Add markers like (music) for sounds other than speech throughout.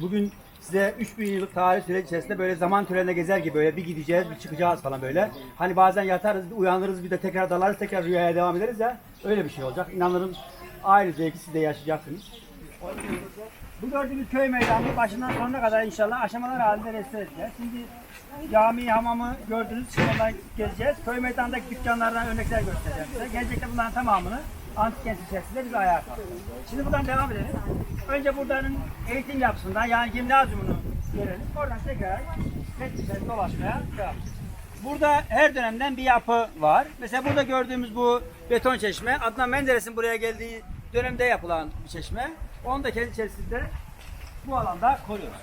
Bugün size 3000 yıllık tarih süreci içerisinde böyle zaman törenine gezer gibi böyle bir gideceğiz, bir çıkacağız falan böyle. Hani bazen yatarız, bir uyanırız, bir de tekrar dalarız, tekrar rüyaya devam ederiz ya. Öyle bir şey olacak. İnanırım aynı zevki siz de yaşayacaksınız. Bu gördüğünüz köy meydanını başından sonuna kadar inşallah aşamalar halinde restore edeceğiz. Şimdi cami, hamamı gördünüz, şimdi ondan gezeceğiz. Köy meydanındaki dükkanlardan örnekler göstereceğim size. Gelecekte bunların tamamını antik kent içerisinde biz ayağa kaldıracağız. Şimdi buradan devam edelim. Önce buranın eğitim yapısından yani gimnazyumunu görelim. Oradan tekrar içerisinde dolaşmaya devam. Burada her dönemden bir yapı var. Mesela burada gördüğümüz bu beton çeşme Adnan Menderes'in buraya geldiği dönemde yapılan bir çeşme. Onu da kendi içerisinde bu alanda koruyoruz.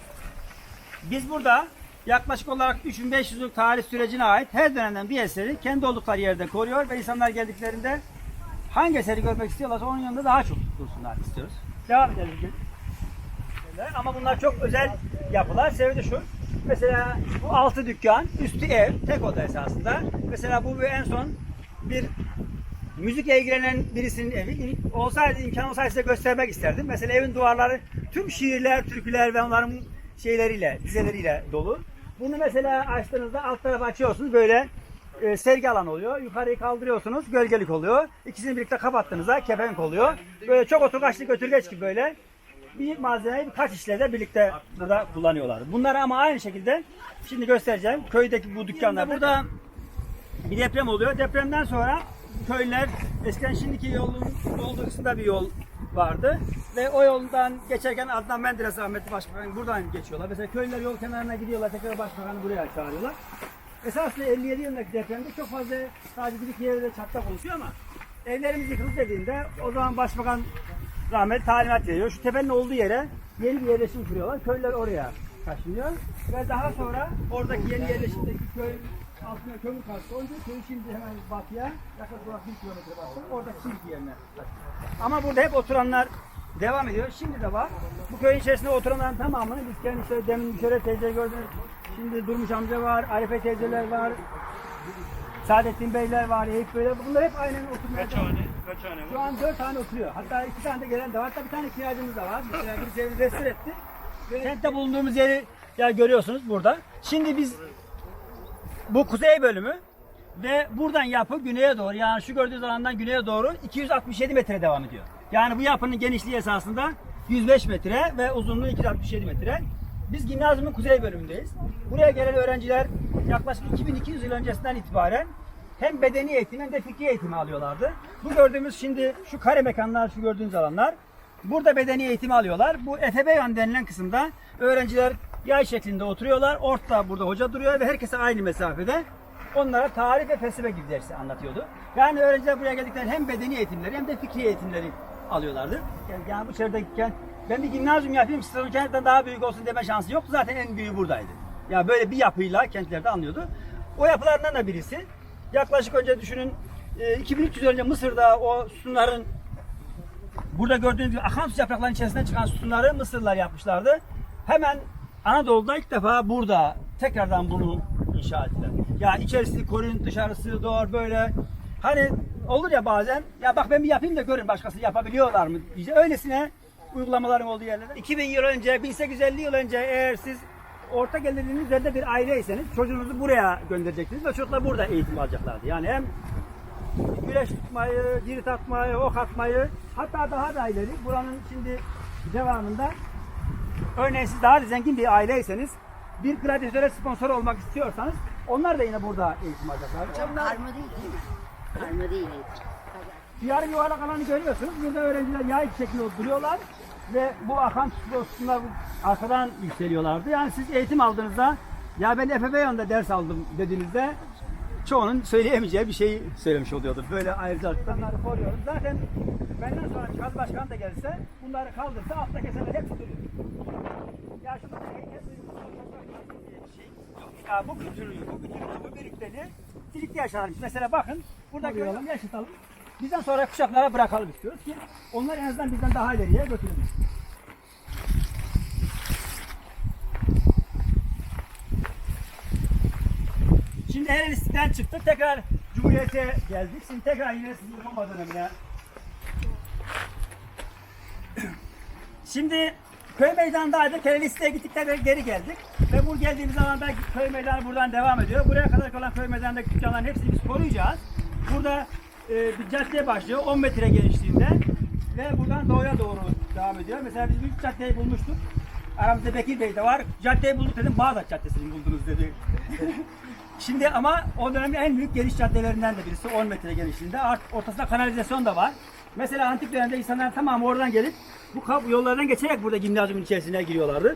Biz burada yaklaşık olarak 3500 yıllık tarih sürecine ait her dönemden bir eseri kendi oldukları yerde koruyor ve insanlar geldiklerinde hangi eseri görmek istiyorlarsa onun yanında daha çok dursunlar istiyoruz. Devam edelim. Ama bunlar çok özel yapılar. Sebebi de şu. Mesela bu altı dükkan, üstü ev, tek oda esasında. Mesela bu en son bir müzikle ilgilenen birisinin evi olsaydı imkan olsaydı size göstermek isterdim. Mesela evin duvarları tüm şiirler, türküler ve onların şeyleriyle, dizeleriyle dolu. Bunu mesela açtığınızda alt tarafa açıyorsunuz böyle e, sergi alanı oluyor. Yukarıyı kaldırıyorsunuz gölgelik oluyor. İkisini birlikte kapattığınızda kepenk oluyor. Böyle çok oturgaçlı götürgeç gibi böyle bir malzemeyi birkaç işlevde birlikte burada kullanıyorlar. Bunları ama aynı şekilde şimdi göstereceğim. Köydeki bu dükkanlar. Burada bir deprem oluyor. Depremden sonra köylüler eskiden şimdiki yolun olduğu kısımda bir yol vardı. Ve o yoldan geçerken Adnan Menderes rahmetli başbakan buradan geçiyorlar. Mesela köylüler yol kenarına gidiyorlar. Tekrar başbakanı buraya çağırıyorlar. Esasında 57 yılındaki depremde çok fazla sadece bir iki yerde çatlak oluşuyor ama evlerimiz yıkıldı dediğinde o zaman başbakan rahmet talimat veriyor. Şu tepenin olduğu yere yeni bir yerleşim kuruyorlar. Köylüler oraya taşınıyor. Ve daha sonra oradaki yeni yerleşimdeki köy altına kömür kastı olunca köy şimdi hemen batıya yaklaşık olarak bir kilometre batı. Orada Çiğlik yerine. Ama burada hep oturanlar devam ediyor. Şimdi de var. Bu köyün içerisinde oturanların tamamını biz kendi işte demin şöyle teyze gördünüz. Şimdi Durmuş amca var, Arife teyzeler var, Saadettin Beyler var, Eyüp Beyler. Bunlar hep aynen oturmuyor. Kaç hane? Kaç hane Şu var? an dört tane oturuyor. Hatta iki tane de gelen de var. Hatta bir tane kiracımız da var. Mesela birisi evi restore etti. Kentte bulunduğumuz yeri ya görüyorsunuz burada. Şimdi biz bu kuzey bölümü ve buradan yapı güneye doğru yani şu gördüğünüz alandan güneye doğru 267 metre devam ediyor. Yani bu yapının genişliği esasında 105 metre ve uzunluğu 267 metre. Biz gimnazyumun kuzey bölümündeyiz. Buraya gelen öğrenciler yaklaşık 2200 yıl öncesinden itibaren hem bedeni eğitim hem de fikri eğitimi alıyorlardı. Bu gördüğümüz şimdi şu kare mekanlar, şu gördüğünüz alanlar burada bedeni eğitimi alıyorlar. Bu efebeyan denilen kısımda öğrenciler yay şeklinde oturuyorlar. Ortada burada hoca duruyor ve herkese aynı mesafede onlara tarih ve felsefe gibi dersi anlatıyordu. Yani öğrenciler buraya geldikten hem bedeni eğitimleri hem de fikri eğitimleri alıyorlardı. Yani, yani bu çevredeyken ben bir gimnazyum yapayım, sizin kentten daha büyük olsun deme şansı yoktu. Zaten en büyüğü buradaydı. Ya böyle bir yapıyla kentlerde anlıyordu. O yapılardan da birisi. Yaklaşık önce düşünün e, 2300 yıl önce Mısır'da o sütunların burada gördüğünüz gibi akan su yapraklarının içerisinden çıkan sütunları Mısırlılar yapmışlardı. Hemen Anadolu'da ilk defa burada tekrardan bunu inşa ettiler. Ya içerisi korun, dışarısı doğru böyle. Hani olur ya bazen ya bak ben bir yapayım da görün başkası yapabiliyorlar mı diye öylesine uygulamaların olduğu yerlerde. 2000 yıl önce, 1850 yıl önce eğer siz orta gelirinin üzerinde bir aileyseniz çocuğunuzu buraya gönderecektiniz ve çocuklar burada eğitim alacaklardı. Yani hem güreş tutmayı, cirit atmayı, ok atmayı hatta daha da ileri buranın şimdi devamında örneğin siz daha da zengin bir aileyseniz bir gladyatöre sponsor olmak istiyorsanız onlar da yine burada eğitim alacaklar. Onlar Karma değil değil mi? Karma değil. yarım yuvarlak alanı görüyorsunuz. Burada öğrenciler yay şeklinde duruyorlar ve bu akan sütunlar arkadan yükseliyorlardı. Yani siz eğitim aldığınızda ya ben Efebeyan'da ders aldım dediğinizde çoğunun söyleyemeyeceği bir şeyi söylemiş oluyordu. Böyle ayrıcalıkları koruyoruz. Zaten benden sonra Kaz Başkan da gelse bunları kaldırsa altta keseler hep duruyor. Ya şu heykel diye bir şey yok. Ya bu kültürü, bu kültürü, bu birlikleri birlikte yaşarmış. Mesela bakın burada görelim, yaşatalım. Bizden sonra kuşaklara bırakalım istiyoruz ki onlar en azından bizden daha ileriye götürülür. Ereğlis'ten çıktık. Tekrar Cumhuriyet'e geldik. Şimdi tekrar yine sizin Roma dönemine. Şimdi köy meydanındaydık. Ereğlis'e gittik tekrar geri geldik. Ve bu geldiğimiz zaman da köy meydanı buradan devam ediyor. Buraya kadar kalan köy meydanındaki dükkanların hepsini biz koruyacağız. Burada e, bir cadde başlıyor 10 metre genişliğinde. Ve buradan doğuya doğru devam ediyor. Mesela biz büyük caddeyi bulmuştuk. Aramızda Bekir Bey de var. Caddeyi bulduk dedim. Bağdat Caddesi'ni buldunuz dedi. (laughs) Şimdi ama o dönemin en büyük geniş caddelerinden de birisi 10 metre genişliğinde. Art, ortasında kanalizasyon da var. Mesela antik dönemde insanlar tamamı oradan gelip bu kap yollardan geçerek burada gimnazyumun içerisine giriyorlardı.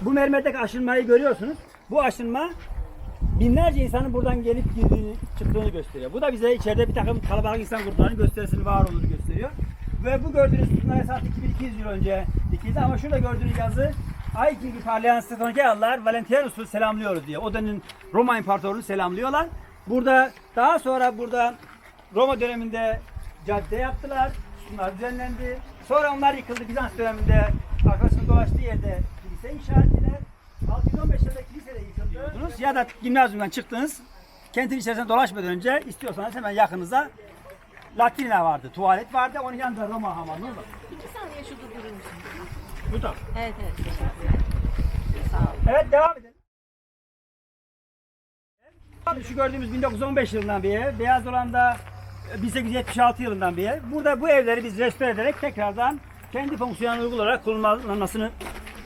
Bu mermerdeki aşınmayı görüyorsunuz. Bu aşınma binlerce insanın buradan gelip girdiğini, çıktığını gösteriyor. Bu da bize içeride bir takım kalabalık insan gruplarının gösterisini var olduğunu gösteriyor. Ve bu gördüğünüz sütunlar esas 2200 yıl önce dikildi ama şurada gördüğünüz yazı Ay gibi parlayan Stefanokeyalılar Valentianus'u selamlıyoruz diye. O dönemin Roma İmparatorluğunu selamlıyorlar. Burada daha sonra burada Roma döneminde cadde yaptılar. Bunlar düzenlendi. Sonra onlar yıkıldı. Bizans döneminde arkadaşının dolaştığı yerde kilise inşa ettiler. 615 yılında kilise de yıkıldı. Ya da gimnazyumdan çıktınız. Kentin içerisinde dolaşmadan önce istiyorsanız hemen yakınıza latrina vardı, tuvalet vardı. Onun yanında Roma hamamı var. İki saniye şurada durur musun? Bu da. Evet evet. Evet devam edelim. Şu gördüğümüz 1915 yılından bir ev. Beyaz olan da e, 1876 yılından bir ev. Burada bu evleri biz restore ederek tekrardan kendi fonksiyonel uygulayarak kullanılmasını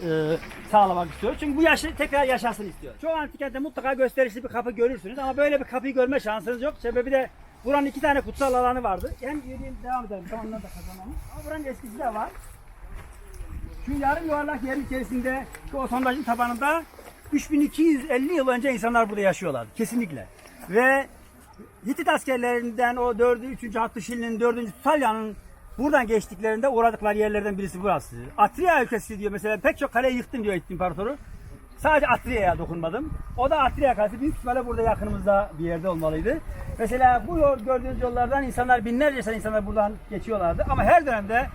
e, sağlamak istiyoruz. Çünkü bu yaşı tekrar yaşasın istiyor. Çoğu antik kentte mutlaka gösterişli bir kapı görürsünüz ama böyle bir kapıyı görme şansınız yok. Sebebi de buranın iki tane kutsal alanı vardı. Hem yürüyeyim devam edelim. Tamam da kazanalım. Ama buranın eskisi de var. Şu yarım yuvarlak yerin içerisinde şu o sondajın tabanında 3250 yıl önce insanlar burada yaşıyorlardı. Kesinlikle. Ve Hitit askerlerinden o 4. 3. Hattuşili'nin 4. Tusalya'nın buradan geçtiklerinde uğradıkları yerlerden birisi burası. Atriya ülkesi diyor mesela pek çok kaleyi yıktım diyor İmparatoru. Sadece Atriya'ya dokunmadım. O da Atriya kalesi büyük ihtimalle burada yakınımızda bir yerde olmalıydı. Mesela bu gördüğünüz yollardan insanlar binlerce insanlar buradan geçiyorlardı. Ama her dönemde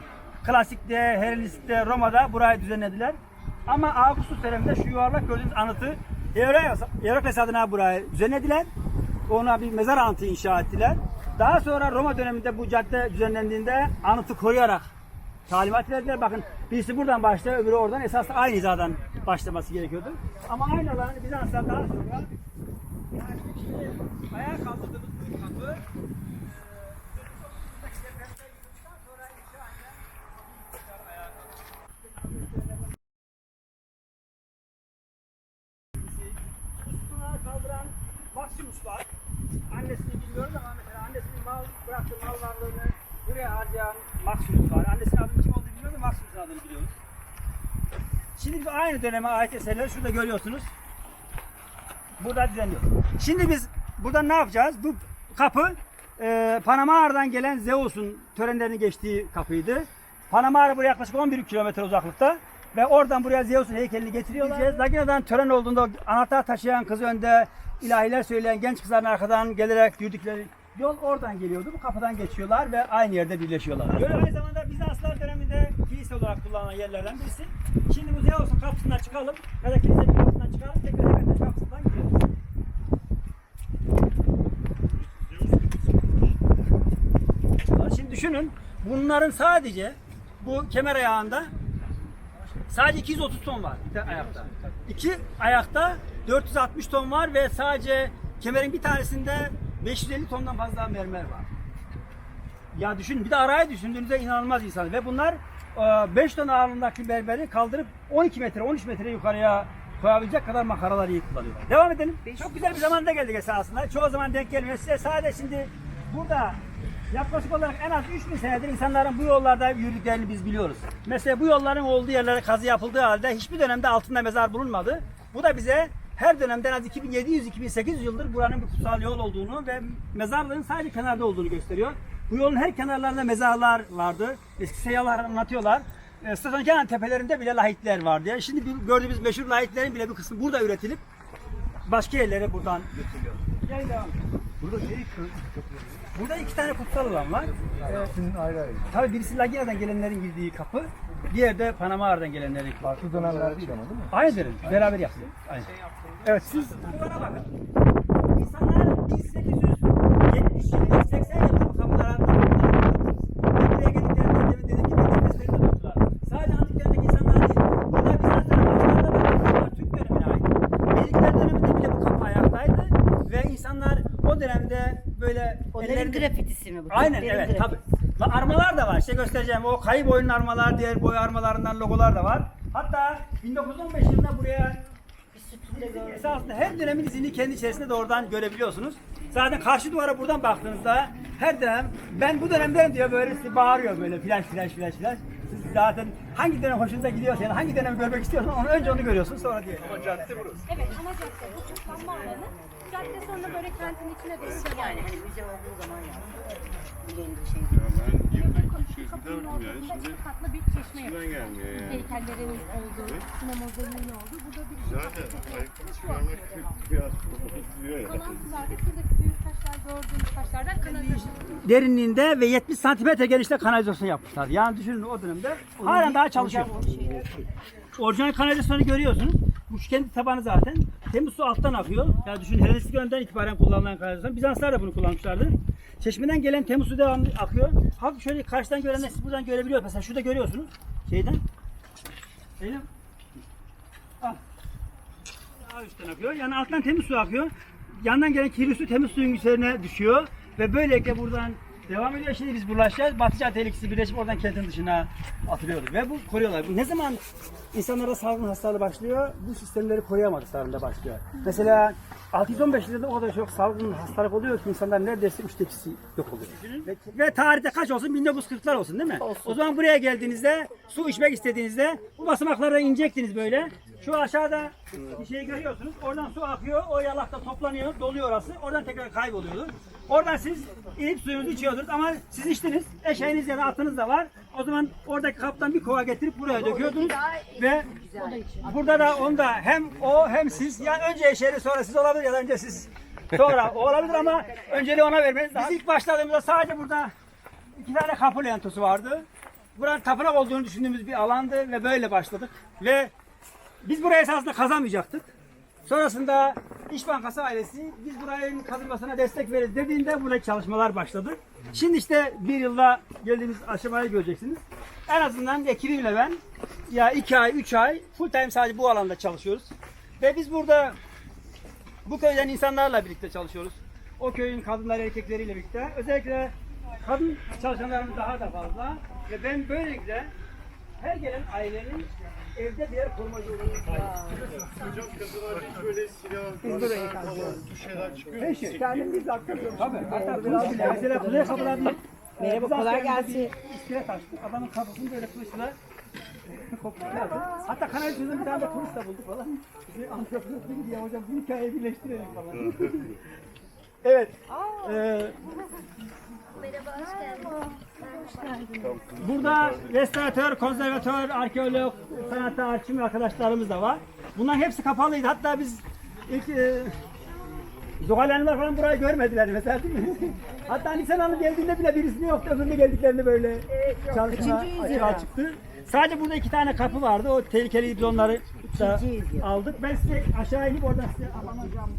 klasikte, Helenistik'te, Roma'da burayı düzenlediler. Ama Ağustos döneminde şu yuvarlak gördüğünüz anıtı Herakles adına burayı düzenlediler. Ona bir mezar anıtı inşa ettiler. Daha sonra Roma döneminde bu cadde düzenlendiğinde anıtı koruyarak talimat verdiler. Bakın birisi buradan başlıyor, öbürü oradan. Esas aynı hizadan başlaması gerekiyordu. Ama aynı olan Bizans'tan daha sonra yani ayağa kaldırdığımız bu kapı eee, sonra inşa edilen Üstüne kaldıran Maximus var. Annesini bilmiyorum ama mesela annesinin mal bıraktığı mal varlığını buraya harcayan Maximus var. Annesinin adının kim olduğunu bilmiyorum ama Maximus'un adını biliyoruz. Şimdi aynı döneme ait eserleri şurada görüyorsunuz. Burada düzenliyor. Şimdi biz burada ne yapacağız? Bu kapı e, Panama'dan gelen Zeus'un törenlerini geçtiği kapıydı. Panama buraya yaklaşık 11 kilometre uzaklıkta. Ve oradan buraya Zeus'un heykelini getiriyorlar. Lagina'dan tören olduğunda anahtar taşıyan kız önde, ilahiler söyleyen genç kızların arkadan gelerek yürüdükleri yol oradan geliyordu. Bu kapıdan geçiyorlar ve aynı yerde birleşiyorlar. Böyle aynı zamanda Bizanslar döneminde kilise olarak kullanılan yerlerden birisi. Şimdi bu Zeus'un kapısından çıkalım ya da kilisenin kapısından çıkalım tekrar Hekates kapısından giriyoruz. Şimdi düşünün bunların sadece bu kemer ayağında sadece 230 ton var bir ayakta. İki ayakta 460 ton var ve sadece kemerin bir tanesinde 550 tondan fazla mermer var. Ya düşünün bir de arayı düşündüğünüzde inanılmaz insan ve bunlar 5 ton ağırlığındaki mermeri kaldırıp 12 metre 13 metre yukarıya koyabilecek kadar makaralar iyi kullanıyorlar. Devam edelim. Çok güzel bir zamanda geldik esasında. Çoğu zaman denk gelmiyor. Size sadece şimdi burada yaklaşık olarak en az 3000 senedir insanların bu yollarda yürüdüklerini biz biliyoruz. Mesela bu yolların olduğu yerlere kazı yapıldığı halde hiçbir dönemde altında mezar bulunmadı. Bu da bize her dönemde en az 2700-2800 yıldır buranın bir kutsal yol olduğunu ve mezarlığın sadece kenarda olduğunu gösteriyor. Bu yolun her kenarlarında mezarlar vardı. Eski seyahalar anlatıyorlar. E, Stefan tepelerinde bile lahitler var diye. Şimdi gördüğümüz meşhur lahitlerin bile bir kısmı burada üretilip başka yerlere buradan götürülüyor. Gelin devam. Burada şey Burada iki tane kutsal alan var. Ee, Sizin ayrı ayrı. tabii birisi Lagina'dan gelenlerin girdiği kapı, diğer de Panama'dan gelenlerin kapı. Farklı dönemler değil ama değil mi? Aynı derim. Beraber yapılıyor. Aynı. Evet siz bunlara bakın. İnsanlar 1870 80 yılında bu kapılar ve buraya geldiklerinde demin dediğim gibi nefesleri de tuttular. Sadece antik dönemdeki insanlar değil. Burada Bizans'ın başlarında da bunlar Türk dönemine ait. Melikler döneminde bile bu kapı ayaktaydı ve insanlar o dönemde böyle Onların ellerinde- grafitisi mi bu? Aynen evet tabi. grafitisi. Armalar da var. İşte göstereceğim. O kayıp oyunun armalar, diğer boy armalarından logolar da var. Hatta 1915 yılında buraya esasında her dönemin izini kendi içerisinde doğrudan görebiliyorsunuz. Zaten karşı duvara buradan baktığınızda her dönem ben bu dönemdenim diyor böyle size bağırıyor böyle flash flash flash flash. Siz zaten hangi dönem hoşunuza gidiyorsa yani hangi dönem görmek istiyorsan onu önce onu görüyorsun sonra diğer. Evet ana cadde bu toplanma alanı. Cadde sonra böyle kentin içine doğru Yani hani müze olduğu zaman yani. Bilinci şey. Ya ben yılda iki üç kez Kapının giderdim ya. Şimdi iki katlı bir çeşme yapıyor. gelmiyor yani. Heykellerin olduğu, sinema modelinin olduğu. Burada bir Zaten ayakkabı çıkarmak (laughs) biraz diyor ya. Kalantılarda şuradaki büyük taşlar gördüğümüz taşlardan kanalizasyon. derinliğinde ve 70 santimetre genişte kanalizasyon yapmışlar. Yani düşünün o dönemde halen daha çalışıyor. Orijinal kanalizasyonu görüyorsunuz. Bu kendi tabanı zaten. Temiz su alttan akıyor. Yani düşün Helenistik dönemden itibaren kullanılan kanalizasyon. Bizanslar da bunu kullanmışlardı. Çeşmeden gelen temiz su devamlı akıyor. Hafif şöyle karşıdan görenler siz buradan görebiliyor. Mesela şurada görüyorsunuz. Şeyden. Şeyden. Ah. Daha üstten akıyor. Yani alttan temiz su akıyor. Yandan gelen kirli su temiz suyun üzerine düşüyor. Ve böylelikle buradan devam ediyor. Şimdi biz bulaşacağız. Batıca tehlikesi birleşip oradan kentin dışına atılıyoruz. Ve bu koruyorlar. Bu ne zaman insanlarda salgın hastalığı başlıyor? Bu sistemleri koruyamadıklarında başlıyor. Mesela 615 yılında o kadar çok salgın hastalık oluyor ki insanlar neredeyse üçte ikisi yok oluyor. Ve, ve tarihte kaç olsun? 1940'lar olsun değil mi? O zaman buraya geldiğinizde su içmek istediğinizde bu basamaklara inecektiniz böyle. Şu aşağıda bir şey görüyorsunuz. Oradan su akıyor. O yalakta toplanıyor. Doluyor orası. Oradan tekrar kayboluyordu. Oradan siz inip suyunuzu içiyordunuz ama siz içtiniz. Eşeğiniz ya da atınız da var. O zaman oradaki kaptan bir kova getirip buraya döküyordunuz. Ve burada da onda hem o hem siz yani önce eşeğiniz sonra siz olabilir ya da önce siz sonra o olabilir ama önceliği ona vermeniz lazım. Biz ilk başladığımızda sadece burada iki tane kapı lentosu vardı. Buranın tapınak olduğunu düşündüğümüz bir alandı ve böyle başladık. Ve biz buraya esasında kazanmayacaktık. Sonrasında İş Bankası ailesi biz buranın kazılmasına destek veririz dediğinde buraya çalışmalar başladı. Şimdi işte bir yılda geldiğimiz aşamayı göreceksiniz. En azından ekibimle ben ya iki ay, üç ay full time sadece bu alanda çalışıyoruz. Ve biz burada bu köyden insanlarla birlikte çalışıyoruz. O köyün kadınlar erkekleriyle birlikte. Özellikle kadın çalışanlarımız daha da fazla. Ve ben böylelikle her gelen ailenin evde birer korumacı olduğunu Hocam kadınlar böyle silah, bir şeyler çıkıyor. Her şey. Kendimiz aktarıyoruz. Tabii. Hatta kılıç bile. Mesela kuzey kapılar bir Merhaba kolay gelsin. İskele taştık. Adamın kafasını böyle kılıçla. Hatta kanalizasyonda bir tane de kılıç da bulduk falan. Bizi dedi ya hocam bu hikayeyi birleştirelim falan. (laughs) evet. Ee, Burada restoratör, konservatör, arkeolog, sanatçı, arşivci arkadaşlarımız da var. Bunların hepsi kapalıydı. Hatta biz ilk e, Zuhal Hanımlar falan burayı görmediler mesela değil mi? (laughs) Hatta Nisan Hanım geldiğinde bile birisini yoktu. Öbüründe geldiklerinde böyle çalışma açığa çıktı. Sadece burada iki tane kapı vardı. O tehlikeliydi biz onları da aldık. Ben size aşağı inip oradan size anlatacağım.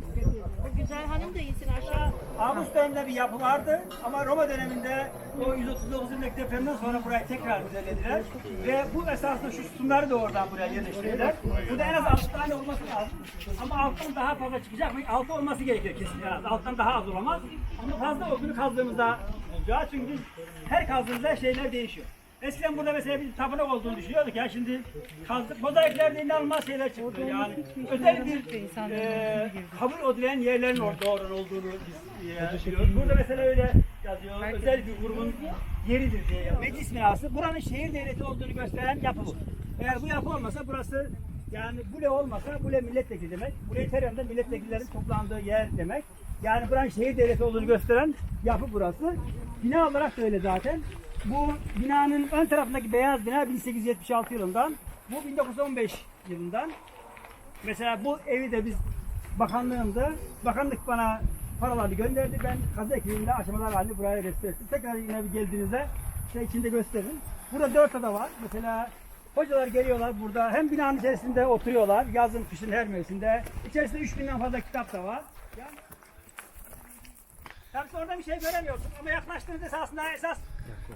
O güzel hanım da insin aşağı. Ağustos döneminde bir yapı vardı ama Roma döneminde o 139 yılındaki depremden sonra burayı tekrar düzenlediler. Ve bu esasında şu sütunları da oradan buraya yerleştirdiler. Bu da en az 6 tane olması lazım. Ama alttan daha fazla çıkacak mı? 6 olması gerekiyor kesin en az. Alttan daha az olamaz. Ama fazla olduğunu kazdığımızda olacağı çünkü her kazdığımızda şeyler değişiyor. Eskiden burada mesela bir tapınak olduğunu düşünüyorduk ya şimdi kazdık. Mozaiklerde inanılmaz şeyler çıktı yani. Özel bir e, kabul edilen yerlerin orada doğru olduğunu biz biliyoruz. Burada mesela öyle yazıyor. Özel bir grubun yeridir diye yazıyor. Meclis binası. Buranın şehir devleti olduğunu gösteren yapı bu. Eğer bu yapı olmasa burası yani bule olmasa bule milletvekili demek. Bule teröründe milletvekillerin toplandığı yer demek. Yani buranın şehir devleti olduğunu gösteren yapı burası. Bina olarak da öyle zaten. Bu binanın ön tarafındaki beyaz bina 1876 yılından. Bu 1915 yılından. Mesela bu evi de biz bakanlığımda, bakanlık bana paralarını gönderdi. Ben kazı ekibimle aşamalar halinde buraya restore ettim. Tekrar yine bir geldiğinizde şey içinde gösteririm. Burada dört oda var. Mesela hocalar geliyorlar burada. Hem binanın içerisinde oturuyorlar. Yazın, kışın her mevsimde. İçerisinde 3000'den fazla kitap da var. Yani Tabii orada bir şey göremiyorsun ama yaklaştığınız esasında esas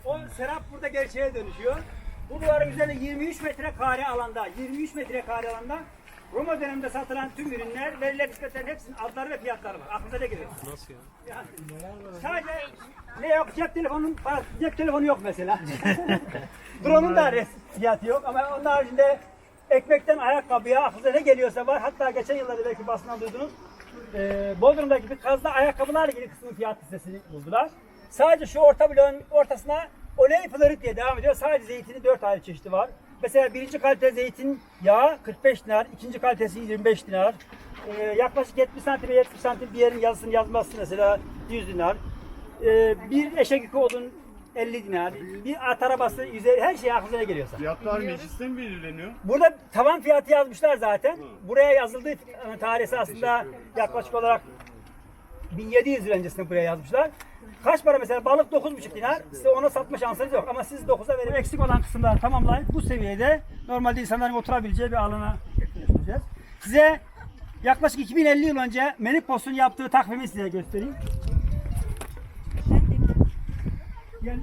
o serap burada gerçeğe dönüşüyor. Bu duvarın üzerinde 23 metrekare alanda, 23 metrekare alanda Roma döneminde satılan tüm ürünler, verilen hizmetlerin hepsinin adları ve fiyatları var. Aklınıza ne geliyor? Nasıl ya? Yani, sadece ne yok? Cep telefonunun parası- cep telefonu yok mesela. (laughs) Drone'un da res- fiyatı yok ama onun haricinde ekmekten ayakkabıya aklınıza ne geliyorsa var. Hatta geçen yıllarda belki basından duydunuz. Ee, Bodrum'daki bir kazda ayakkabılarla ilgili kısmın fiyat listesini buldular. Sadece şu orta bloğun ortasına oley florit diye devam ediyor. Sadece zeytinin 4 ayrı çeşidi var. Mesela birinci kalite zeytin yağı 45 dinar, ikinci kalitesi 25 dinar. Ee, yaklaşık 70 santim 70 santim bir yerin yazısını yazması mesela 100 dinar. Ee, bir eşek yükü odun 50 dinar. Bir at arabası 100 her şey aklınıza geliyorsa. Fiyatlar mecliste mi belirleniyor? Burada tavan fiyatı yazmışlar zaten. Buraya yazıldığı tarihi aslında yaklaşık olarak 1700 yıl öncesinde buraya yazmışlar. Kaç para mesela balık 9,5 dinar size ona satma şansınız yok ama siz 9'a verip eksik olan kısımları tamamlayıp bu seviyede normalde insanların oturabileceği bir alana getireceğiz. Size yaklaşık 2050 yıl önce Menippos'un yaptığı takvimi size göstereyim. Gel.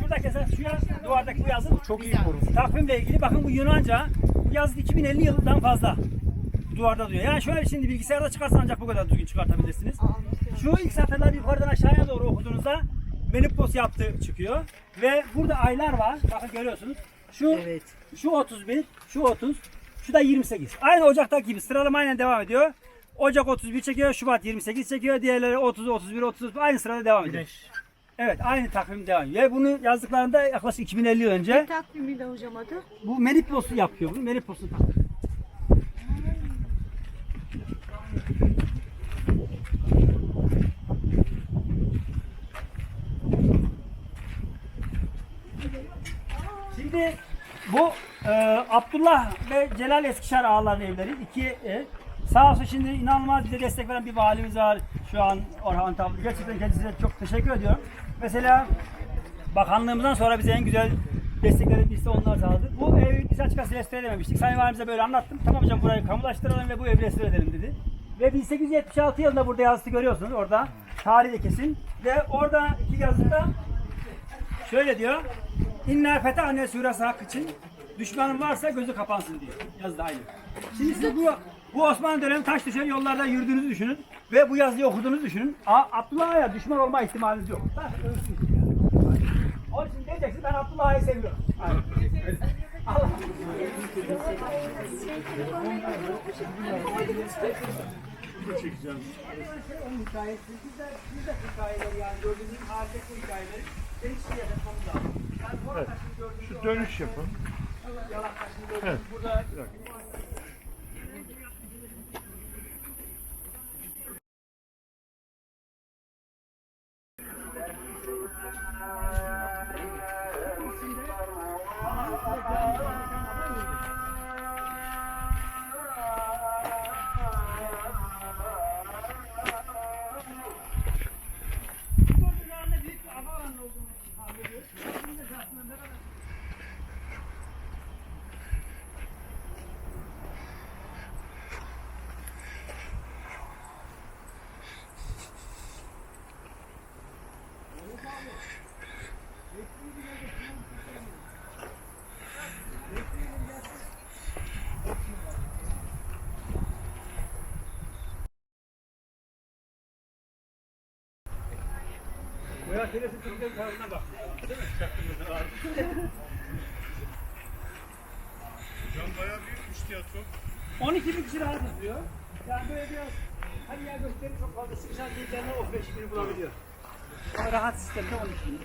Şuradaki duvardaki bu yazı çok iyi korunmuş. Takvimle ilgili bakın bu Yunanca bu yazı 2050 yıldan fazla duvarda duruyor. Yani şöyle şimdi bilgisayarda çıkarsa ancak bu kadar düzgün çıkartabilirsiniz. Şu ilk satırları yukarıdan aşağıya doğru okuduğunuzda Menipos yaptığı çıkıyor. Ve burada aylar var. Bakın görüyorsunuz. Şu şu 31, şu 30, şu da 28. Aynı Ocak'taki gibi sıralama aynen devam ediyor. Ocak 31 çekiyor, Şubat 28 çekiyor, diğerleri 30, 31, 30 aynı sırada devam ediyor. Evet, aynı takvim devam ediyor. Ve bunu yazdıklarında yaklaşık 2050 yıl önce Takvimiyle hocam adı. bu Menipos'u yapıyor bunu. Menipos'un takvimi. Şimdi bu e, Abdullah ve Celal Eskişehir ağaların evleri. iki ev. Sağ olsun şimdi inanılmaz bize destek veren bir valimiz var şu an Orhan Tavlı. Gerçekten kendisine çok teşekkür ediyorum. Mesela bakanlığımızdan sonra bize en güzel destekleri birisi onlar sağladı. Bu evi biz açık açık restore edememiştik. Sayın Valimize böyle anlattım. Tamam hocam burayı kamulaştıralım ve bu evi restore edelim dedi. Ve 1876 yılında burada yazısı görüyorsunuz orada. Tarihi kesin. Ve orada iki yazıda Şöyle diyor. İnna fetahne suresi hak için düşmanın varsa gözü kapansın diyor. Yazdı aynı. Şimdi siz bu bu Osmanlı dönemi taş düşen yollarda yürüdüğünüzü düşünün ve bu yazıyı okuduğunuzu düşünün. A, Abdullah'a düşman olma ihtimaliniz yok. Onun için diyeceksiniz ben seviyorum. Allah. De, de hikayeleri yani gördüğünüz hikayeleri lazım. Yani arada şimdi gördüğünüz Şu dönüş yapın. yalak taşını gördüğünüz burada Boya Kilesi Türklerin tarafına bak. Can bayağı büyükmüş tiyatro. 12 bin kişi rahat izliyor. Yani böyle biraz hani yer gösteri çok fazla sıkışan diyeceğine 15 bini bulabiliyor. Ama rahat sistemde 12 bin.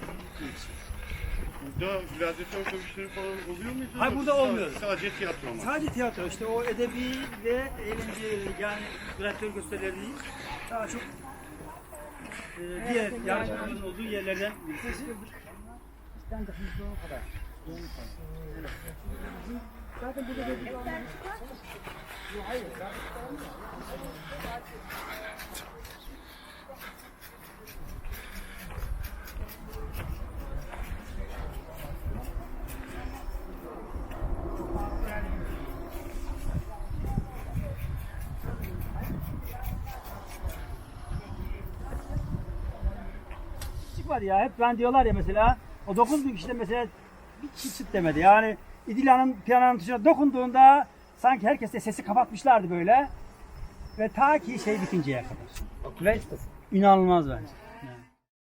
Burada gladyatör dövüşleri falan oluyor muydu? Hayır, burada olmuyor. Sadece tiyatro mu? Sadece tiyatro işte o edebi ve eğlence yani gladyatör gösterileri değil. Daha çok ee, diğer yarışmacının olduğu yerlerden birisi. Ya. Hep ben diyorlar ya mesela o 9 bin kişide mesela bir kişi çıt demedi. Yani İdil Hanım piyanonun tuşuna dokunduğunda sanki herkes de sesi kapatmışlardı böyle. Ve ta ki şey bitinceye kadar. Ve inanılmaz bence.